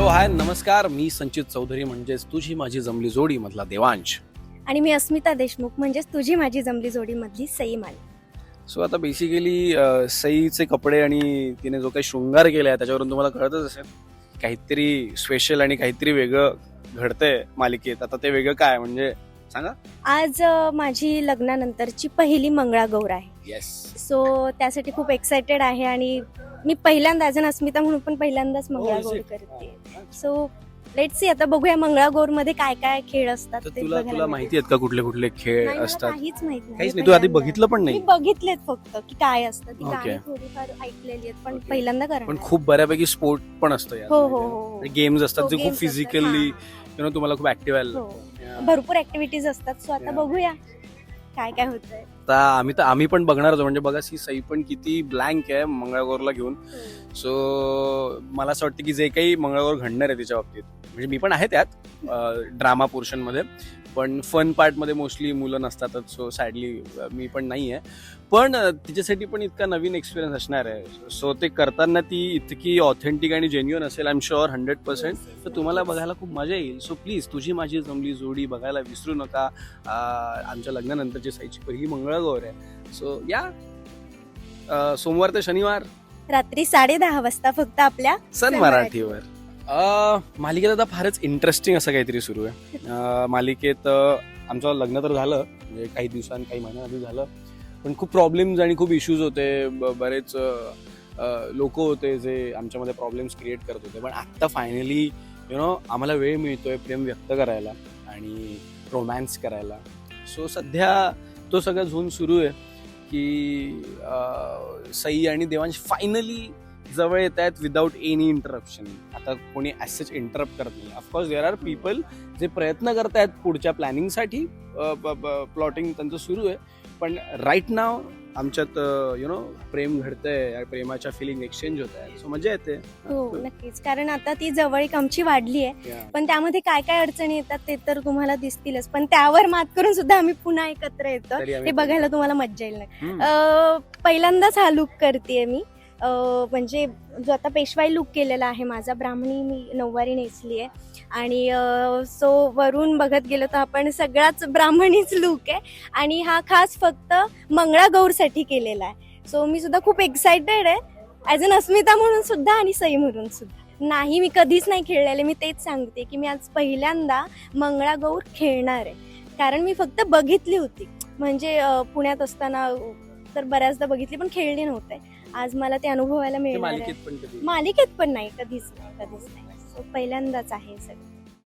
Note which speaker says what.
Speaker 1: नमस्कार. मी संचित चौधरी म्हणजेच तुझी माझी जमली जोडी मधला देवांश.
Speaker 2: आणि मी अस्मिता देशमुख म्हणजेच तुझी माझी जमली जोडी मधली सई माली
Speaker 1: सो आता बेसिकली सईचे कपडे आणि तिने जो काही शृंगार केलाय त्याच्यावरून तुम्हाला कळतच असेल. काहीतरी स्पेशल आणि काहीतरी वेगळं घडतंय मालिकेत. आता ते वेगळं काय? म्हणजे सांगा.
Speaker 2: आज अ, माझी लग्नानंतरची पहिली मंगळागौर आहे. सो त्यासाठी खूप एक्सायटेड आहे आणि मी पहिल्यांदा अजून अस्मिता म्हणून पण पहिल्यांदाच मंगळागौर
Speaker 1: is it?
Speaker 2: करते सो लेट सी आता बघूया मंगळागौरमध्ये काय काय खेळ असतात
Speaker 1: तर
Speaker 2: ते
Speaker 1: तुला
Speaker 2: बघायला
Speaker 1: तुला. माहिती आहेत का कुठले कुठले खेळ
Speaker 2: मला
Speaker 1: असतात
Speaker 2: काहीच माहीत नाही
Speaker 1: काहीच नाही तू आधी
Speaker 2: पहिल्यांदा.
Speaker 1: बघितलं पण
Speaker 2: मी
Speaker 1: नाही
Speaker 2: बघितलेत फक्त की काय असतं ती
Speaker 1: Okay.
Speaker 2: गाणी थोडीफार ऐकलेली आहेत पण
Speaker 1: Okay.
Speaker 2: पहिल्यांदा
Speaker 1: पण
Speaker 2: करणार
Speaker 1: खूप बऱ्यापैकी स्पोर्ट पण असतं यात.
Speaker 2: हो हो हो
Speaker 1: गेम्स असतात
Speaker 2: हो,
Speaker 1: जे खूप
Speaker 2: games असतात.
Speaker 1: फिजिकली
Speaker 2: हा.
Speaker 1: यु नो तुम्हाला खूप ऍक्टिव्ह
Speaker 2: हो भरपूर ऍक्टिव्हिटीज असतात सो आता
Speaker 1: Yeah.
Speaker 2: बघूया काय काय होतंय
Speaker 1: आता आम्ही तर आम्ही पण बघणार होतो म्हणजे बघा ही सई पण किती ब्लँक आहे मंगळागौरला घेऊन. सो मला असं वाटतं की जे काही मंगळागौर घडणार आहे तिच्या बाबतीत. म्हणजे मी पण आहे त्यात ड्रामा पोर्शनमध्ये. पण फन पार्टमध्ये मोस्टली मुलं नसतातच. सो सॅडली मी पण नाही आहे पण तिच्यासाठी पण इतका नवीन एक्सपिरियन्स असणार आहे. सो ते करताना ती इतकी ऑथेंटिक आणि जेन्युअन असेल I am sure hundred percent तर तुम्हाला बघायला खूप मजा येईल. सो प्लीज तुझी माझी जमली जोडी बघायला विसरू नका. आमच्या लग्नानंतरची साईची मंगळागौर आहे सो या सोमवार ते शनिवार.
Speaker 2: रात्री साडे दहा वाजता फक्त आपल्या
Speaker 1: सन मराठीवर. अं, मालिकेत आता फारच इंटरेस्टिंग असं काहीतरी सुरू आहे. अं, मालिकेत अं, आमचं लग्न तर झालं. म्हणजे काही दिवसांनी काही महिन्याआधी झालं. पण खूप प्रॉब्लेम्स आणि खूप इश्यूज होते. बरेच लोक होते जे आमच्यामध्ये प्रॉब्लेम्स क्रिएट करत होते. पण आत्ता फायनली यु नो आम्हाला वेळ मिळतोय प्रेम व्यक्त करायला आणि रोमॅन्स करायला. सो सध्या तो सगळा झोन सुरू आहे की सई आणि देवांश फायनली जवळ येत आहेत विदाऊट एनी इंटरप्शन आता कोणी ॲसेच इंटरप्ट करत नाही. ऑफकोर्स देर आर पीपल जे प्रयत्न करत आहेत पुढच्या प्लॅनिंगसाठी प्लॉटिंग त्यांचं सुरू आहे. पण राईट नाव आमच्यात यु नो प्रेम घडतंय प्रेमाच्या फिलिंग एक्सचेंज होत आहे सो मजा येते.
Speaker 2: हो नक्कीच. कारण आता ती जवळीक आमची वाढली आहे. पण त्यामध्ये काय काय अडचणी येतात ते तर तुम्हाला दिसतीलच. पण त्यावर मात करून सुद्धा आम्ही पुन्हा एकत्र येतो. हे बघायला तुम्हाला मज्जा येईल. अं, पहिल्यांदाच हा लुक करते मी. म्हणजे जो आता पेशवाई लुक केलेला आहे माझा ब्राह्मणी मी नऊवारी नेसली आहे. आणि सो वरून बघत गेलो तर आपण सगळाच ब्राह्मणीच लुक आहे. आणि हा खास फक्त मंगळागौरसाठी केलेला आहे. सो मी सुद्धा खूप एक्सायटेड आहे. ॲज अन अस्मिता म्हणून सुद्धा आणि सई म्हणून सुद्धा. नाही मी कधीच नाही खेळलेले. मी तेच सांगते की मी आज पहिल्यांदा मंगळागौर खेळणार आहे. कारण मी फक्त बघितली होती. म्हणजे पुण्यात असताना तर बऱ्याचदा बघितली पण खेळली नव्हते. आज मला ते अनुभवायला मिळणार आहे.
Speaker 1: मालिकेत पण कधी?
Speaker 2: मालिकेत पण नाही कधीच नाही कधीच नाही. So, पहिल्यांदाच आहे सगळं.